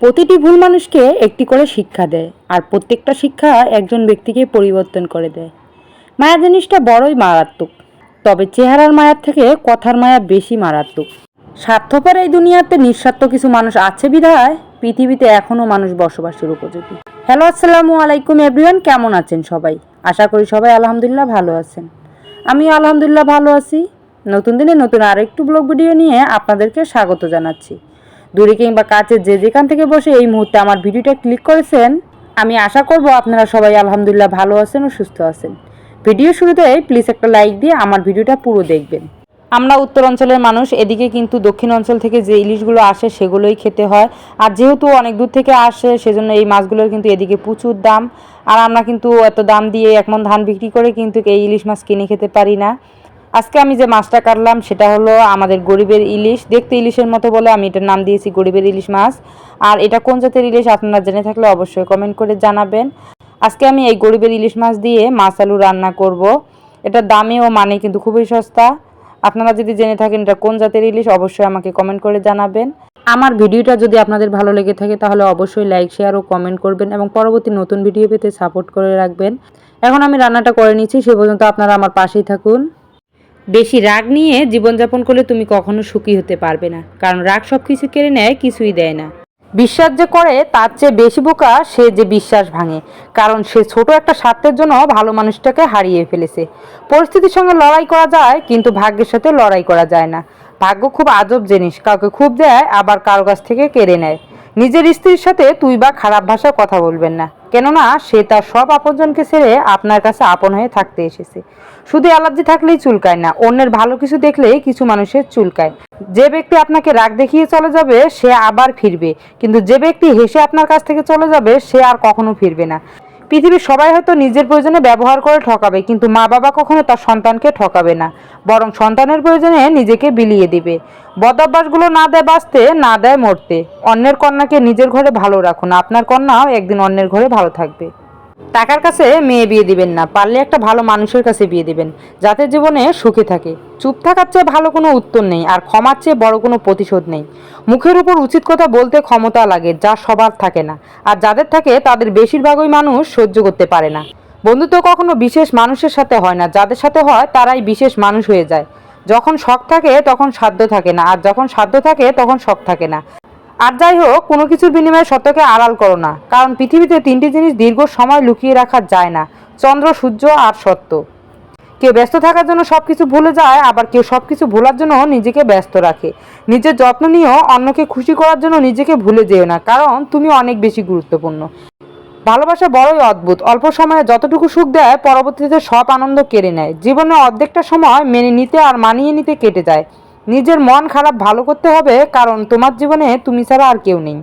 প্রতিটি ভুল মানুষকে একটি করে শিক্ষা দেয়, আর প্রত্যেকটা শিক্ষা একজন ব্যক্তিকে পরিবর্তন করে দেয়। মায়া জিনিসটা বড়ই মারাত্মক, তবে চেহারার মায়ার থেকে কথার মায়া বেশি মারাত্মক। স্বার্থপর এই দুনিয়াতে নিঃস্বার্থ কিছু মানুষ আছে বিধায় পৃথিবীতে এখনও মানুষ বসবাসের উপযোগী। হ্যালো, আসসালামু আলাইকুম এভরিওয়ান কেমন আছেন সবাই? আশা করি সবাই আলহামদুলিল্লাহ ভালো আছেন। আমি আলহামদুলিল্লাহ ভালো আছি। নতুন দিনে নতুন আরেকটু ব্লগ ভিডিও নিয়ে আপনাদেরকে স্বাগত জানাচ্ছি। দূরে কিংবা কাছে যে যেখান থেকে বসে এই মুহূর্তে আমার ভিডিওটা ক্লিক করেছেন, আমি আশা করব আপনারা সবাই আলহামদুলিল্লাহ ভালো আছেন ও সুস্থ আছেন। ভিডিও শুরুতে প্লিজ একটা লাইক দিয়ে আমার ভিডিওটা পুরো দেখবেন। আমরা উত্তর অঞ্চলের মানুষ, এদিকে কিন্তু দক্ষিণ অঞ্চল থেকে যে ইলিশগুলো আসে সেগুলোই খেতে হয়। আর যেহেতু অনেক দূর থেকে আসে, সেজন্য এই মাছগুলোর কিন্তু এদিকে প্রচুর দাম। আর আমরা কিন্তু এত দাম দিয়ে একমন ধান বিক্রি করে কিন্তু এই ইলিশ মাছ কিনে খেতে পারি না। আজকে আমি যে মাছটা কাটলাম, সেটা হলো আমাদের গরিবের ইলিশ। দেখতে ইলিশের মতো বলে আমি এটার নাম দিয়েছি, গরিবের ইলিশ মাছ। আর এটা কোন জাতের ইলিশ আপনারা জেনে থাকলে অবশ্যই কমেন্ট করে জানাবেন। আজকে আমি এই গরিবের ইলিশ মাছ দিয়ে মাছ আলু রান্না করব। এটার দামে ও মানে কিন্তু খুবই সস্তা। আপনারা যদি জেনে থাকেন এটা কোন জাতের ইলিশ, অবশ্যই আমাকে কমেন্ট করে জানাবেন। আমার ভিডিওটা যদি আপনাদের ভালো লেগে থাকে, তাহলে অবশ্যই লাইক শেয়ার ও কমেন্ট করবেন এবং পরবর্তী নতুন ভিডিও পেতে সাপোর্ট করে রাখবেন। এখন আমি রান্নাটা করে নিচ্ছি, সে পর্যন্ত আপনারা আমার পাশেই থাকুন। বেশি রাগ নিয়ে জীবনযাপন করলে তুমি কখনো সুখী হতে পারবে না। কারণ রাগ সব কিছু কেড়ে নেয়, কিছুই দেয় না। বিশ্বাস যে করে, তার চেয়ে বেশি বোকা সে যে বিশ্বাস ভাঙে। কারণ সে ছোট একটা স্বার্থের জন্য ভালো মানুষটাকে হারিয়ে ফেলেছে। পরিস্থিতির সঙ্গে লড়াই করা যায়, কিন্তু ভাগ্যের সাথে লড়াই করা যায় না। ভাগ্য খুব আজব জিনিস, কাউকে খুব দেয়, আবার কারও কাছ থেকে কেড়ে নেয়। নিজের স্ত্রীর সাথে তুই বা খারাপ ভাষায় কথা বলবেন না। কেননা সে তার সব আপনজনকে ছেড়ে আপনার কাছে আপন হয়ে থাকতে এসেছে। শুধু অ্যালার্জি থাকলেই চুলকায় না, অন্যের ভালো কিছু দেখলেই কিছু মানুষের চুলকায়। যে ব্যক্তি আপনাকে রাগ দেখিয়ে চলে যাবে, সে আবার ফিরবে। কিন্তু যে ব্যক্তি হেসে আপনার কাছ থেকে চলে যাবে, সে আর কখনো ফিরবে না। পৃথিবীর সবাই হয়তো নিজের প্রয়োজনে ব্যবহার করে ঠকাবে, কিন্তু মা বাবা কখনো তার সন্তানকে ঠকাবে না। বরং সন্তানের প্রয়োজনে নিজেকে বিলিয়ে দিবে। বদাভ্যাসগুলো না দেয় বাঁচতে, না দেয় মরতে। অন্যের কন্যাকে নিজের ঘরে ভালো রাখুন। আপনার কন্যাও একদিন অন্যের ঘরে ভালো থাকবে। টাকার কাছে মেয়ে বিয়ে দিবেন না, পারলে একটা ভালো মানুষের কাছে বিয়ে দিবেন, যাতে জীবনে সুখে থাকে। চুপ থাকার চেয়ে ভালো কোনো উত্তর নেই, আর ক্ষমার চেয়ে বড় কোনো প্রতিশোধ নেই। মুখের উপর উচিত কথা বলতে ক্ষমতা লাগে, যা সবার থাকে না, আর যাদের থাকে তাদের বেশিরভাগই মানুষ সহ্য করতে পারে না। বন্ধুত্ব কখনো বিশেষ মানুষের সাথে হয় না, যাদের সাথে হয় তারাই বিশেষ মানুষ হয়ে যায়। যখন শখ থাকে তখন সাধ্য থাকে না, আর যখন সাধ্য থাকে তখন শখ থাকে না। আর যাই হোক, কোনো কিছুর বিনিময়ে সত্যকে আড়াল করো না, কারণ পৃথিবীতে তিনটি জিনিস দীর্ঘ সময় লুকিয়ে রাখা যায় না, চন্দ্র, সূর্য আর সত্য। কেউ ব্যস্ত থাকার জন্য সব কিছু ভুলে যায়, আবার কেউ সব কিছু ভোলার জন্য নিজেকে ব্যস্ত রাখে। নিজের যত্ন নিয়েও অন্যকে খুশি করার জন্য নিজেকে ভুলে যেও না, কারণ তুমি অনেক বেশি গুরুত্বপূর্ণ। ভালোবাসা বড়ই অদ্ভুত, অল্প সময়ে যতটুকু সুখ দেয়, পরবর্তীতে সব আনন্দ কেড়ে নেয়। জীবনে অর্ধেকটা সময় মেনে নিতে আর মানিয়ে নিতে কেটে যায়। নিজের মন খারাপ ভালো করতে হবে, কারণ তোমার জীবনে তুমি ছাড়া আর কেউ নেই।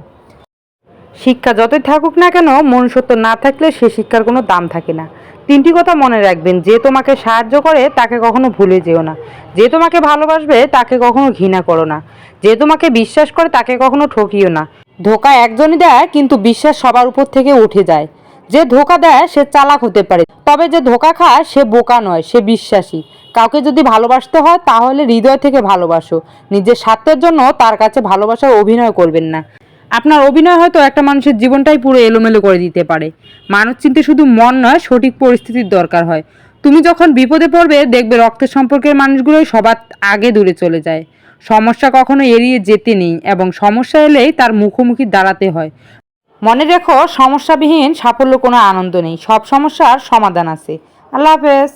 শিক্ষা যতই থাকুক না কেন, মন সত্য না থাকলে সে শিক্ষার কোনো দাম থাকে না। তিনটি কথা মনে রাখবেন, যে তোমাকে সাহায্য করে তাকে কখনো ভুলে যেও না। যে তোমাকে ভালোবাসবে, তাকে কখনো ঘৃণা করো না। যে তোমাকে বিশ্বাস করে, তাকে কখনো ঠকিও না। ধোকা একজনই দেয়, কিন্তু বিশ্বাস সবার উপর থেকে উঠে যায়। যে ধোকা দেয়, সে চালাক হতে পারে। তবে যে ধোকা খায়, সে বোকা নয়, সে বিশ্বাসী। কাউকে যদি ভালোবাসতে হয়, তাহলে হৃদয় থেকে ভালোবাসো। নিজের স্বার্থের জন্য তার কাছে ভালোবাসার অভিনয় করবেন না। আপনার অভিনয় হয়তো একটা মানুষের জীবনটাই পুরো এলোমেলো করে দিতে পারে। মানুষ চিনতে শুধু মন নয়, সঠিক পরিস্থিতির দরকার হয়। তুমি যখন বিপদে পড়বে, দেখবে রক্তের সম্পর্কের মানুষগুলোই সবার আগে দূরে চলে যায়। সমস্যা কখনো এড়িয়ে যেতে নেই এবং সমস্যা এলেই তার মুখোমুখি দাঁড়াতে হয়। মনে রেখো সমস্যাবিহীন সাফল্য কোনো আনন্দ নেই। সব সমস্যার সমাধান আছে। আল্লাহ হাফেজ।